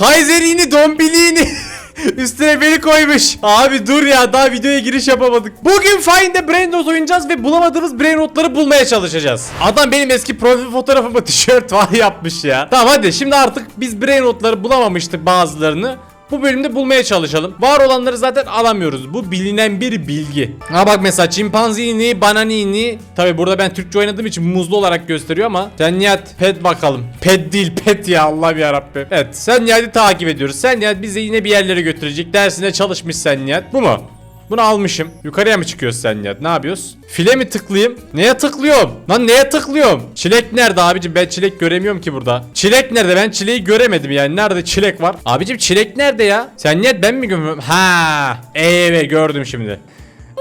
Kaiserini dombiliğini Üstüne beni koymuş. Abi dur ya daha videoya giriş yapamadık. Bugün Find'de Brain Rot oynayacağız ve bulamadığımız Brain Rot'ları bulmaya çalışacağız. Adam benim eski profil fotoğrafımı tişört var yapmış ya. Tamam hadi şimdi artık biz Brain Rot'ları bulamamıştık bazılarını. Bu bölümde bulmaya çalışalım. Var olanları zaten alamıyoruz. Bu bilinen bir bilgi. Ha bak mesela çimpanzini, bananini. Tabi burada ben Türkçe oynadığım için muzlu olarak gösteriyor ama. Sen Nihat pet bakalım. Pet değil pet ya Allah'ım yarabbim. Evet sen Nihat'ı takip ediyoruz. Sen Nihat bizi yine bir yerlere götürecek. Dersine çalışmış sen Nihat. Bu mu? Bunu almışım. Yukarıya mı çıkıyoruz sen Nihat? Ne yapıyoruz? File mi tıklayayım? Neye tıklıyorum? Lan neye tıklıyorum? Çilek nerede abicim? Ben çilek göremiyorum ki burada. Çilek nerede? Ben çileği göremedim yani. Nerede çilek var? Abicim çilek nerede ya? Sen Nihat ben mi görmüyorum? Ha, evet gördüm şimdi.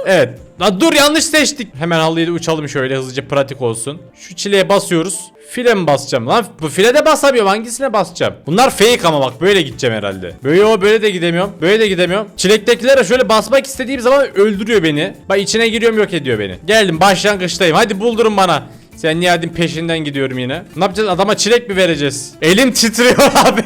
Evet. Lan dur yanlış seçtik. Hemen halıyı uçalım şöyle hızlıca pratik olsun. Şu çileğe basıyoruz. File mi basacağım lan? Bu file de basamıyorum. Hangisine basacağım? Bunlar fake ama bak böyle gideceğim herhalde. Böyle o böyle de gidemiyorum. Böyle de gidemiyorum. Çilektekilere şöyle basmak istediğim zaman öldürüyor beni. Bak içine giriyorum yok ediyor beni. Geldim başlangıçtayım. Hadi buldurun bana. Sen Nihat'in peşinden gidiyorum yine. Ne yapacağız? Adama çilek mi vereceğiz? Elim titriyor abi.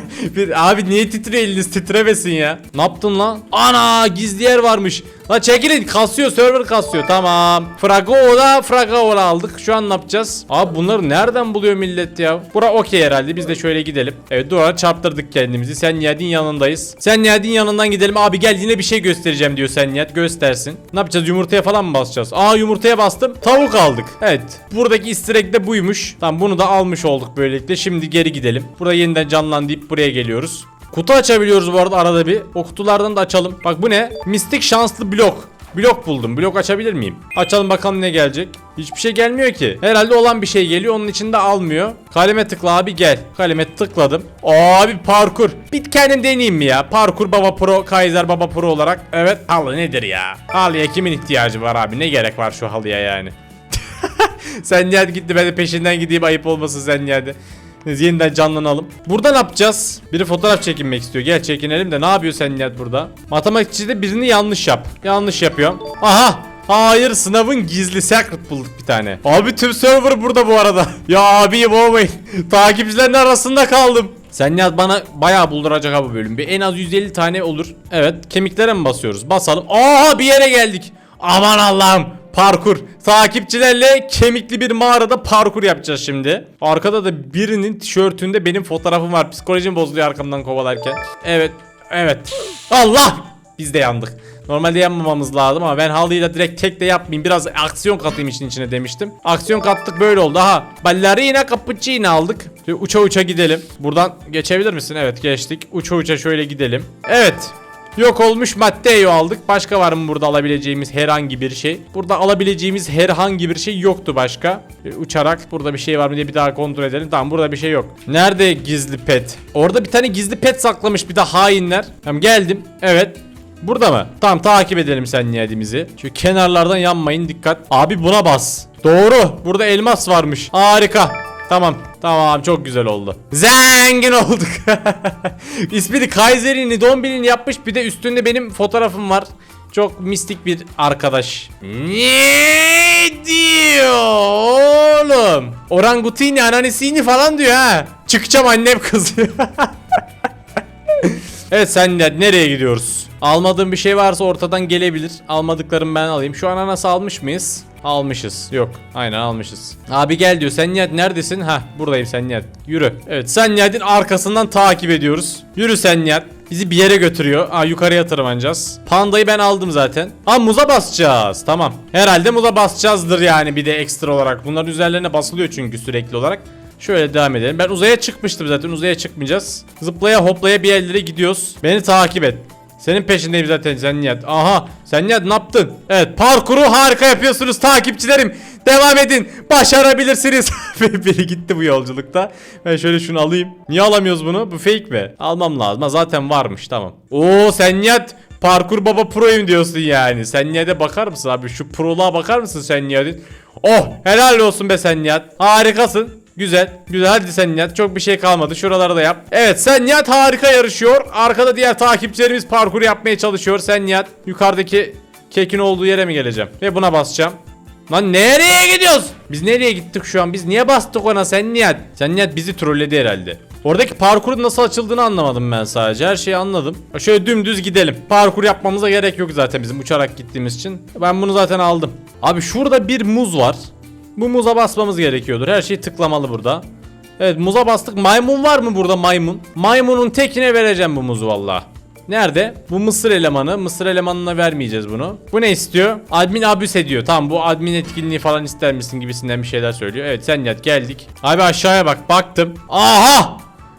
Abi niye titriyor eliniz titremesin ya? Ne yaptın lan? Ana gizli yer varmış. La çekilin kasıyor server kasıyor tamam. Fragola Fragola aldık. Şu an ne yapacağız? Abi bunları nereden buluyor millet ya? Bura okey herhalde biz de şöyle gidelim. Evet duvara çarptırdık kendimizi. Sen Nihat'in yanındayız. Sen Nihat'in yanından gidelim. Abi gel yine bir şey göstereceğim diyor sen Nihat göstersin. Ne yapacağız yumurtaya falan mı basacağız? Aa yumurtaya bastım. Tavuk aldık. Evet buradaki egg de buymuş. Tamam bunu da almış olduk böylelikle. Şimdi geri gidelim. Burada yeniden canlan deyip buraya geliyoruz. Kutu açabiliyoruz bu arada arada bir. O kutulardan da açalım. Bak bu ne? Mistik şanslı blok. Blok buldum. Blok açabilir miyim? Açalım bakalım ne gelecek. Hiçbir şey gelmiyor ki. Herhalde olan bir şey geliyor. Onun içinde almıyor. Kaleme tıkla abi gel. Kaleme tıkladım. Abi parkur. Bir kendim deneyeyim mi ya? Parkur Baba Pro, Kaiser Baba Pro olarak. Evet. Halı nedir ya? Halıya kimin ihtiyacı var abi? Ne gerek var şu halıya yani? sen Nihat gitti ben de peşinden gideyim ayıp olmasın sen Nihat'e. Biz yeniden canlanalım. Burada ne yapacağız? Biri fotoğraf çekinmek istiyor. Gel çekinelim de ne yapıyor sen Nihat burada? Matematikçide birini yanlış yap. Yanlış yapıyorum. Aha! Hayır sınavın gizli secret bulduk bir tane. Abi tüm server burada bu arada. ya abi boğmayın. Takipçilerin arasında kaldım. Sen Nihat bana bayağı bulduracak ha bu bölüm. Bir en az 150 tane olur. Evet kemiklere mi basıyoruz? Basalım. Aa bir yere geldik. Aman Allah'ım. Parkur. Takipçilerle kemikli bir mağarada parkur yapacağız şimdi. Arkada da birinin tişörtünde benim fotoğrafım var. Psikolojim bozuluyor arkamdan kovalarken. Evet. Evet. Allah! Biz de yandık. Normalde yanmamamız lazım ama ben halıyla direkt tek de yapmayayım. Biraz aksiyon katayım işin içine demiştim. Aksiyon kattık böyle oldu. Aha. Ballerina cappuccino aldık. Şöyle uça uça gidelim. Buradan geçebilir misin? Evet geçtik. Uça uça şöyle gidelim. Evet. Yok olmuş Matteo aldık. Başka var mı burada alabileceğimiz herhangi bir şey? Burada alabileceğimiz herhangi bir şey yoktu başka. E, uçarak burada bir şey var mı diye bir daha kontrol edelim. Tamam burada bir şey yok. Nerede gizli pet? Orada bir tane gizli pet saklamış bir de hainler. Tamam geldim. Evet. Burada mı? Tamam takip edelim sen niyetimizi. Şu kenarlardan yanmayın dikkat. Abi buna bas. Doğru. Burada elmas varmış. Harika. Tamam. Tamam çok güzel oldu. Zengin olduk. İsmini Kaiser'ini Dombili'ni yapmış bir de üstünde benim fotoğrafım var. Çok mistik bir arkadaş. Ne diyor oğlum? Orangutini ananesini falan diyor ha. Çıkacağım annem kızıyor. evet sen de nereye gidiyoruz? Almadığım bir şey varsa ortadan gelebilir. Almadıklarımı ben alayım. Şu ananas almış mıyız? Almışız. Yok. Aynen almışız. Abi gel diyor. Sen Nihat neredesin? Ha buradayım sen Nihat. Yürü. Evet sen Nihat'in arkasından takip ediyoruz. Yürü sen Nihat. Bizi bir yere götürüyor. Aa yukarıya tırmanacağız. Pandayı ben aldım zaten. Aa muza basacağız. Tamam. Herhalde muza basacağızdır yani bir de ekstra olarak. Bunların üzerlerine basılıyor çünkü sürekli olarak. Şöyle devam edelim. Ben uzaya çıkmıştım zaten. Uzaya çıkmayacağız. Zıplaya hoplaya bir yerlere gidiyoruz. Beni takip et. Senin peşindeyim zaten sen. Aha sen ne yaptın? Evet parkuru harika yapıyorsunuz takipçilerim. Devam edin. Başarabilirsiniz. Biri gitti bu yolculukta. Ben şöyle şunu alayım. Niye alamıyoruz bunu? Bu fake mi? Almam lazım. Zaten varmış tamam. Oo sen parkur baba proyum diyorsun yani. Sen Nihat'e bakar mısın abi? Şu proluğa bakar mısın sen Nihat'in? Oh helal olsun be sen Nihat. Harikasın. Güzel. Güzel. Hadi sen Nihat. Çok bir şey kalmadı. Şuraları da yap. Evet sen Nihat harika yarışıyor. Arkada diğer takipçilerimiz parkur yapmaya çalışıyor. Sen Nihat yukarıdaki kekin olduğu yere mi geleceğim? Ve buna basacağım. Lan nereye gidiyoruz? Biz nereye gittik şu an? Biz niye bastık ona sen Nihat? Sen Nihat bizi trolledi herhalde. Oradaki parkurun nasıl açıldığını anlamadım ben sadece. Her şeyi anladım. Şöyle dümdüz gidelim. Parkur yapmamıza gerek yok zaten bizim uçarak gittiğimiz için. Ben bunu zaten aldım. Abi şurada bir muz var. Bu muza basmamız gerekiyordur. Her şey tıklamalı burada. Evet muza bastık. Maymun var mı burada maymun? Maymunun tekine vereceğim bu muzu valla. Nerede? Bu mısır elemanı. Mısır elemanına vermeyeceğiz bunu. Bu ne istiyor? Admin abüs ediyor. Tamam bu admin etkinliği falan ister misin gibisinden bir şeyler söylüyor. Evet sen yat geldik. Abi aşağıya bak baktım. Aha!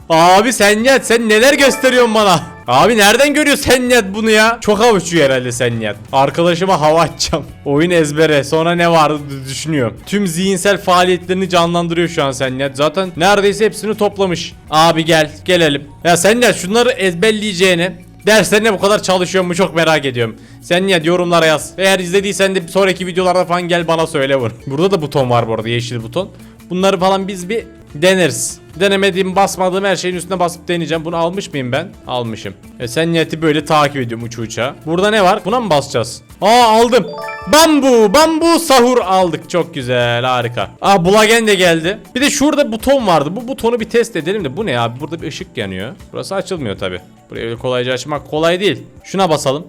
Abi sen yat sen neler gösteriyorsun bana? Abi nereden görüyor sen yat bunu ya? Çok avuçuyor herhalde sen yat. Arkadaşıma hava atacağım. Oyun ezbere. Sonra ne vardı düşünüyorum. Tüm zihinsel faaliyetlerini canlandırıyor şu an sen yat. Zaten neredeyse hepsini toplamış. Abi gel gelelim. Ya sen yat şunları ezberleyeceğini. Derslerine bu kadar çalışıyor mu çok merak ediyorum. Sen niye yorumlara yaz. Eğer izlediysen de sonraki videolarda falan gel bana söyle bunu. Burada da buton var bu arada yeşil buton. Bunları falan biz bir deneriz. Denemediğim basmadığım her şeyin üstüne basıp deneyeceğim. Bunu almış mıyım ben? Almışım. E sen niyeti böyle takip ediyorum uçu uça. Burada ne var? Buna mı basacağız? Aa aldım. Bambu, bambu sahur aldık. Çok güzel, harika. Aa bulagen de geldi. Bir de şurada buton vardı. Bu butonu bir test edelim de bu ne abi? Burada bir ışık yanıyor. Burası açılmıyor tabi. Burayı öyle kolayca açmak kolay değil. Şuna basalım.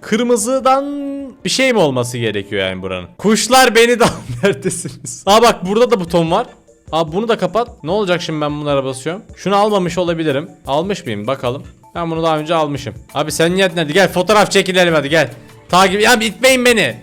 Kırmızıdan bir şey mi olması gerekiyor yani buranın? Kuşlar beni de neredesiniz? Aa bak burada da buton var. Aa bunu da kapat. Ne olacak şimdi ben bunlara basıyorum? Şunu almamış olabilirim. Almış mıyım bakalım. Ben bunu daha önce almışım. Abi sen niyet nerede? Gel fotoğraf çekilelim hadi gel. Takip ya itmeyin beni.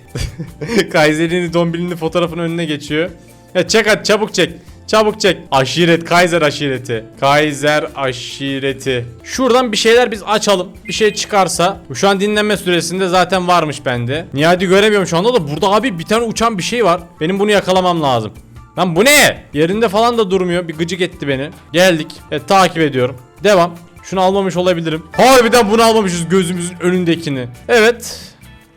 Kaiser'in Dombili'nin fotoğrafının önüne geçiyor. Ya çek hadi çabuk çek. Çabuk çek. Aşiret Kaiser aşireti. Kaiser aşireti. Şuradan bir şeyler biz açalım. Bir şey çıkarsa. Şu an dinlenme süresinde zaten varmış bende. Nihadi göremiyorum şu anda da burada abi bir tane uçan bir şey var. Benim bunu yakalamam lazım. Lan bu ne? Yerinde falan da durmuyor. Bir gıcık etti beni. Geldik. Evet takip ediyorum. Devam. Şunu almamış olabilirim. Harbiden bunu almamışız gözümüzün önündekini. Evet.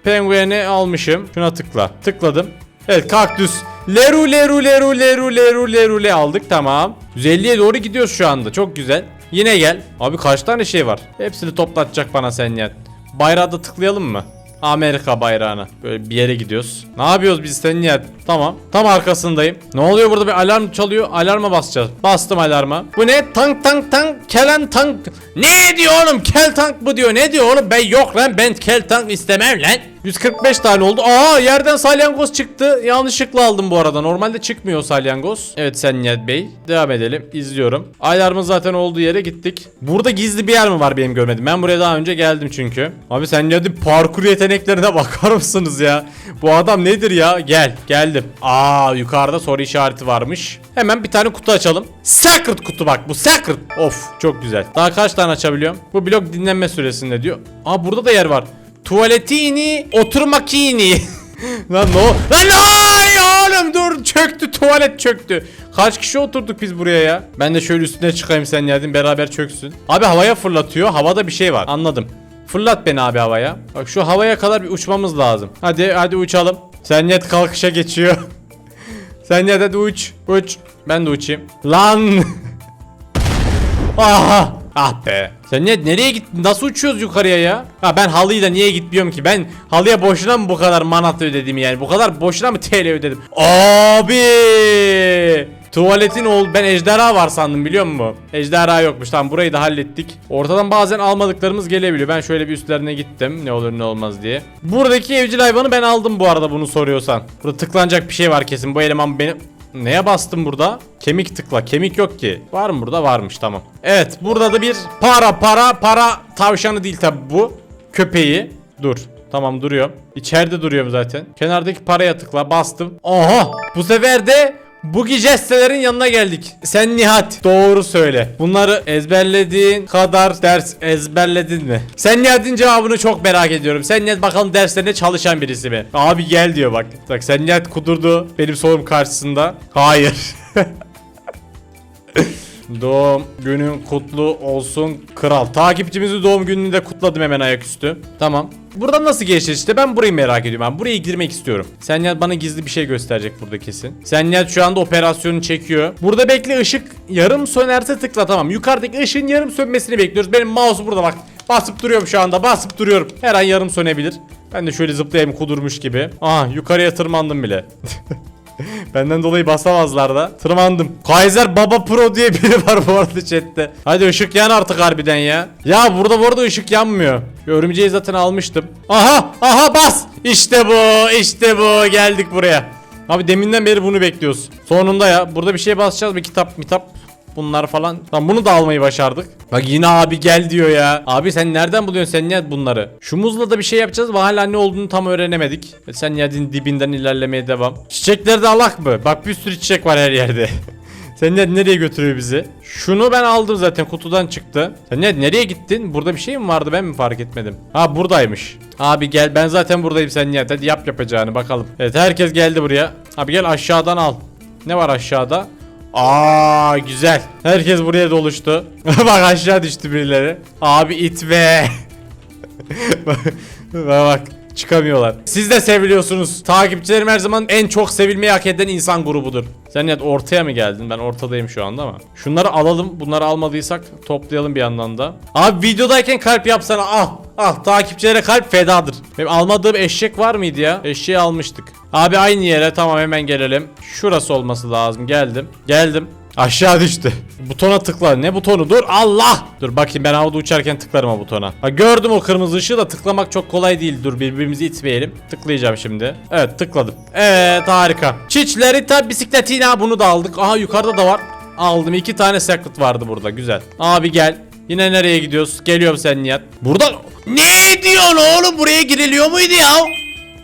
Pengueni almışım. Şuna tıkla. Tıkladım. Evet kaktüs. Leru leru leru leru leru leru le aldık tamam. 150'ye doğru gidiyoruz şu anda. Çok güzel. Yine gel. Abi kaç tane şey var? Hepsini toplatacak bana sen ya. Bayrağı da tıklayalım mı? Amerika bayrağına. Böyle bir yere gidiyoruz. Ne yapıyoruz biz senin yer? Tamam. Tam arkasındayım. Ne oluyor burada bir alarm çalıyor. Alarma basacağız. Bastım alarma. Bu ne? Tank tank tank. Kelen tank. Ne diyor oğlum? Kel tank mı diyor? Ne diyor oğlum? Ben yok lan. Ben kel tank istemem lan. 145 tane oldu. Aa yerden salyangoz çıktı. Yanlışlıkla aldım bu arada. Normalde çıkmıyor salyangoz. Evet sen Niyet Bey. Devam edelim. İzliyorum. Alarmın zaten olduğu yere gittik. Burada gizli bir yer mi var benim görmedim? Ben buraya daha önce geldim çünkü. Abi sen Niyet'in parkur yeteneklerine bakar mısınız ya? Bu adam nedir ya? Gel. Geldim. Aa yukarıda soru işareti varmış. Hemen bir tane kutu açalım. Secret kutu bak bu secret. Of çok güzel. Daha kaç tane açabiliyorum? Bu blok dinlenme süresinde diyor. Aa burada da yer var. Tuvaletini oturmakini. Lan no. Lan ay oğlum dur çöktü tuvalet çöktü. Kaç kişi oturduk biz buraya ya? Ben de şöyle üstüne çıkayım sen yerdin beraber çöksün. Abi havaya fırlatıyor. Havada bir şey var. Anladım. Fırlat beni abi havaya. Bak şu havaya kadar bir uçmamız lazım. Hadi hadi uçalım. Sen yet kalkışa geçiyor. sen yet hadi uç. Uç. Ben de uçayım. Lan. Aha. Ah be. Sen ne, nereye gittin? Nasıl uçuyoruz yukarıya ya? Ha ben halıyla niye gitmiyorum ki? Ben halıya boşuna mı bu kadar manat ödedim yani? Bu kadar boşuna mı TL ödedim? Abi! Tuvaletin ol ben ejderha var sandım biliyor musun? Ejderha yokmuş. Tamam burayı da hallettik. Ortadan bazen almadıklarımız gelebiliyor. Ben şöyle bir üstlerine gittim. Ne olur ne olmaz diye. Buradaki evcil hayvanı ben aldım bu arada bunu soruyorsan. Burada tıklanacak bir şey var kesin. Bu eleman benim Neye bastım burada? Kemik tıkla. Kemik yok ki. Var mı burada? Varmış tamam. Evet burada da bir para para para tavşanı değil tabi bu. Köpeği. Dur. Tamam duruyor. İçeride duruyorum zaten. Kenardaki paraya tıkla bastım. Aha bu sefer de Bugi jestelerin yanına geldik. Sen Nihat doğru söyle. Bunları ezberlediğin kadar ders ezberledin mi? Sen Nihat'ın cevabını çok merak ediyorum. Sen Nihat bakalım derslerine çalışan birisi mi? Abi gel diyor bak. Bak sen Nihat kudurdu benim sorum karşısında. Hayır. Doğum günün kutlu olsun kral. Takipçimizi doğum gününü de kutladım hemen ayaküstü. Tamam. Buradan nasıl geçeceğiz işte ben burayı merak ediyorum. Ben buraya girmek istiyorum. Senyal bana gizli bir şey gösterecek burada kesin. Senyal şu anda operasyonu çekiyor. Burada bekle ışık yarım sönerse tıkla tamam. Yukarıdaki ışığın yarım sönmesini bekliyoruz. Benim mouse burada bak. Basıp duruyorum şu anda basıp duruyorum. Her an yarım sönebilir. Ben de şöyle zıplayayım kudurmuş gibi. Aha yukarıya tırmandım bile. Benden dolayı basamazlar da. Tırmandım. Kaiser Baba Pro diye biri var bu arada chatte. Hadi ışık yan artık harbiden ya. Ya burada bu arada ışık yanmıyor. Örümceği zaten almıştım. Aha aha bas. İşte bu işte bu geldik buraya. Abi deminden beri bunu bekliyoruz. Sonunda ya. Burada bir şeye basacağız. Bir kitap mitap. Bunlar falan. Tamam bunu da almayı başardık. Bak yine abi gel diyor ya. Abi sen nereden buluyorsun sen niye bunları? Şu muzla da bir şey yapacağız ve hala ne olduğunu tam öğrenemedik. Ve sen yadin dibinden ilerlemeye devam. Çiçekleri de alak mı? Bak bir sürü çiçek var her yerde. Sen ne- nereye götürüyor bizi? Şunu ben aldım zaten kutudan çıktı. Sen ne, nereye gittin? Burada bir şey mi vardı ben mi fark etmedim? Ha buradaymış. Abi gel ben zaten buradayım sen niye? Hadi yap yapacağını bakalım. Evet herkes geldi buraya. Abi gel aşağıdan al. Ne var aşağıda? Aa güzel. Herkes buraya doluştu. bak aşağı düştü birileri. Abi it bak, bak bak. Çıkamıyorlar. Siz de seviliyorsunuz. Takipçilerim her zaman en çok sevilmeyi hak eden insan grubudur. Sen net ortaya mı geldin? Ben ortadayım şu anda ama. Şunları alalım. Bunları almadıysak toplayalım bir yandan da. Abi videodayken kalp yapsana. Al. Al. Takipçilere kalp fedadır. Benim almadığım eşek var mıydı ya? Eşeği almıştık. Abi aynı yere tamam hemen gelelim. Şurası olması lazım. Geldim. Geldim. Aşağı düştü. Butona tıkla. Ne butonu? Dur Allah. Dur bakayım ben havada uçarken tıklarım o butona. Ha, gördüm o kırmızı ışığı da tıklamak çok kolay değil. Dur birbirimizi itmeyelim. Tıklayacağım şimdi. Evet tıkladım. Evet harika. Çiçleri tabi bisikletine bunu da aldık. Aha yukarıda da var. Aldım. iki tane secret vardı burada. Güzel. Abi gel. Yine nereye gidiyoruz? Geliyorum sen Nihat. Burada ne diyorsun oğlum? Buraya giriliyor muydu ya?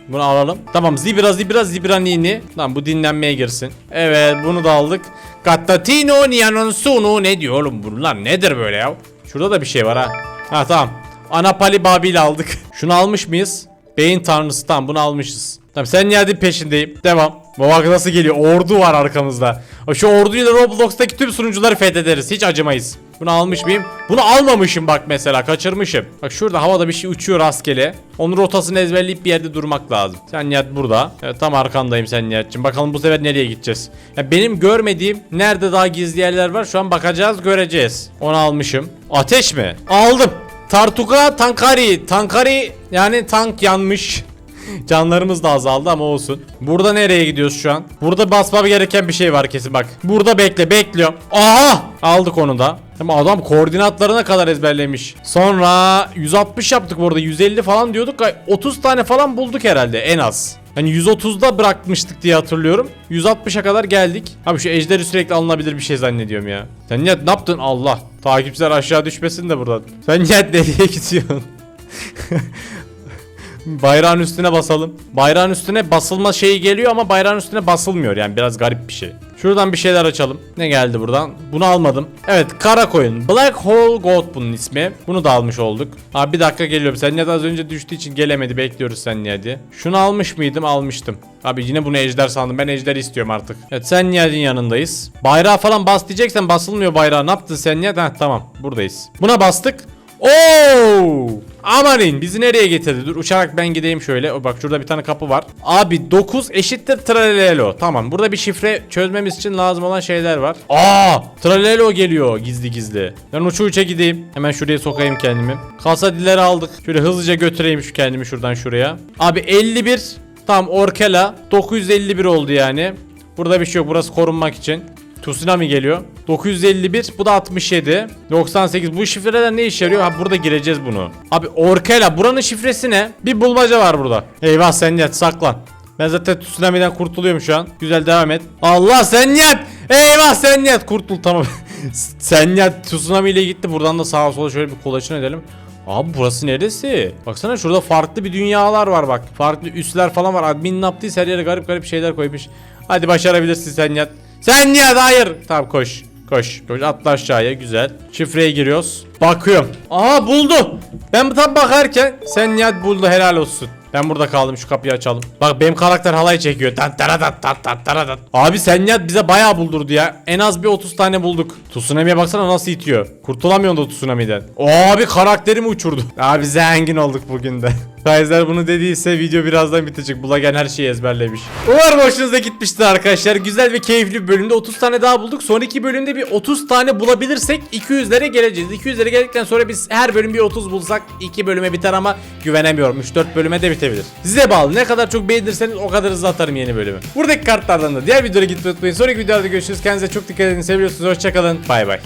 Bunu alalım. Tamam zibra zibra zibra nini. Tamam bu dinlenmeye girsin. Evet bunu da aldık. Kattatino nianon sunu ne diyor oğlum bunlar nedir böyle ya? Şurada da bir şey var ha. Ha tamam. Anapali Babil aldık. Şunu almış mıyız? Beyin tanrısı tamam bunu almışız. Tamam sen Nihat'in peşindeyim. Devam. Bak nasıl geliyor. Ordu var arkamızda. Şu orduyla Roblox'taki tüm sunucuları fethederiz. Hiç acımayız. Bunu almış mıyım? Bunu almamışım bak mesela. Kaçırmışım. Bak şurada havada bir şey uçuyor rastgele. Onun rotasını ezberleyip bir yerde durmak lazım. Sen Nihat burada. Evet tam arkandayım sen Nihat'cığım. Bakalım bu sefer nereye gideceğiz? Ya benim görmediğim nerede daha gizli yerler var? Şu an bakacağız göreceğiz. Onu almışım. Ateş mi? Aldım. Tartuka Tankari. Tankari yani tank yanmış. Canlarımız da azaldı ama olsun. Burada nereye gidiyoruz şu an? Burada basmam gereken bir şey var kesin bak. Burada bekle bekliyorum. Aha! Aldık onu da. Ama adam koordinatlarına kadar ezberlemiş. Sonra 160 yaptık bu arada. 150 falan diyorduk. Ay, 30 tane falan bulduk herhalde en az. Hani 130'da bırakmıştık diye hatırlıyorum. 160'a kadar geldik. Abi şu ejderi sürekli alınabilir bir şey zannediyorum ya. Sen Nihat ne yaptın? Allah. Takipçiler aşağı düşmesin de buradan. Sen Nihat nereye gidiyorsun? Bayrağın üstüne basalım. Bayrağın üstüne basılma şeyi geliyor ama bayrağın üstüne basılmıyor yani biraz garip bir şey. Şuradan bir şeyler açalım. Ne geldi buradan? Bunu almadım. Evet kara koyun. Black Hole Gold bunun ismi. Bunu da almış olduk. Abi bir dakika geliyorum. Sen da az önce düştüğü için gelemedi. Bekliyoruz sen hadi. Şunu almış mıydım? Almıştım. Abi yine bunu ejder sandım. Ben ejder istiyorum artık. Evet sen Nihat'in yanındayız. Bayrağı falan bas diyeceksen basılmıyor bayrağı. Ne yaptın sen Nihat? Heh, tamam buradayız. Buna bastık. Oo! Amanin bizi nereye getirdi? Dur uçarak ben gideyim şöyle. O bak şurada bir tane kapı var. Abi 9 eşittir tralelo. Tamam burada bir şifre çözmemiz için lazım olan şeyler var. Aa! Tralelo geliyor gizli gizli. Ben uça uça gideyim. Hemen şuraya sokayım kendimi. Kasa dilleri aldık. Şöyle hızlıca götüreyim şu kendimi şuradan şuraya. Abi 51 Tamam Orkela 951 oldu yani. Burada bir şey yok. Burası korunmak için. Tsunami geliyor. 951 bu da 67. 98 bu şifreler ne işe yarıyor? Ha burada gireceğiz bunu. Abi Orkela buranın şifresi ne? Bir bulmaca var burada. Eyvah sen yat saklan. Ben zaten tsunami'den kurtuluyorum şu an. Güzel devam et. Allah sen yat. Eyvah sen yat. Kurtul tamam. sen yat. Tsunami ile gitti. Buradan da sağa sola şöyle bir kolaçın edelim. Abi burası neresi? Baksana şurada farklı bir dünyalar var bak. Farklı üsler falan var. Admin ne yaptıysa her yere garip garip şeyler koymuş. Hadi başarabilirsin sen yat. Sen niye hayır? Tamam koş. Koş. Koş atla aşağıya güzel. Şifreye giriyoruz. Bakıyorum. Aa buldu. Ben tam bakarken sen Nihat buldu helal olsun. Ben burada kaldım şu kapıyı açalım. Bak benim karakter halay çekiyor. Tan taradat tat tat taradat. Abi sen Nihat bize bayağı buldurdu ya. En az bir 30 tane bulduk. Tsunami'ye baksana nasıl itiyor. Kurtulamıyorsun da tsunami'den. Abi karakterimi uçurdu. Abi zengin olduk bugün de. Kaiser bunu dediyse video birazdan bitecek. Bulagen her şeyi ezberlemiş. Umarım hoşunuza gitmiştir arkadaşlar. Güzel ve keyifli bir bölümde 30 tane daha bulduk. Sonraki bölümde bir 30 tane bulabilirsek 200'lere geleceğiz. 200'lere geldikten sonra biz her bölüm bir 30 bulsak 2 bölüme biter ama güvenemiyorum. 3-4 bölüme de bitebilir. Size bağlı. Ne kadar çok beğenirseniz o kadar hızlı atarım yeni bölümü. Buradaki kartlardan da diğer videoya gitmeyi unutmayın. Sonraki videoda görüşürüz. Kendinize çok dikkat edin. Seviyorsunuz. Hoşçakalın. Bay bay.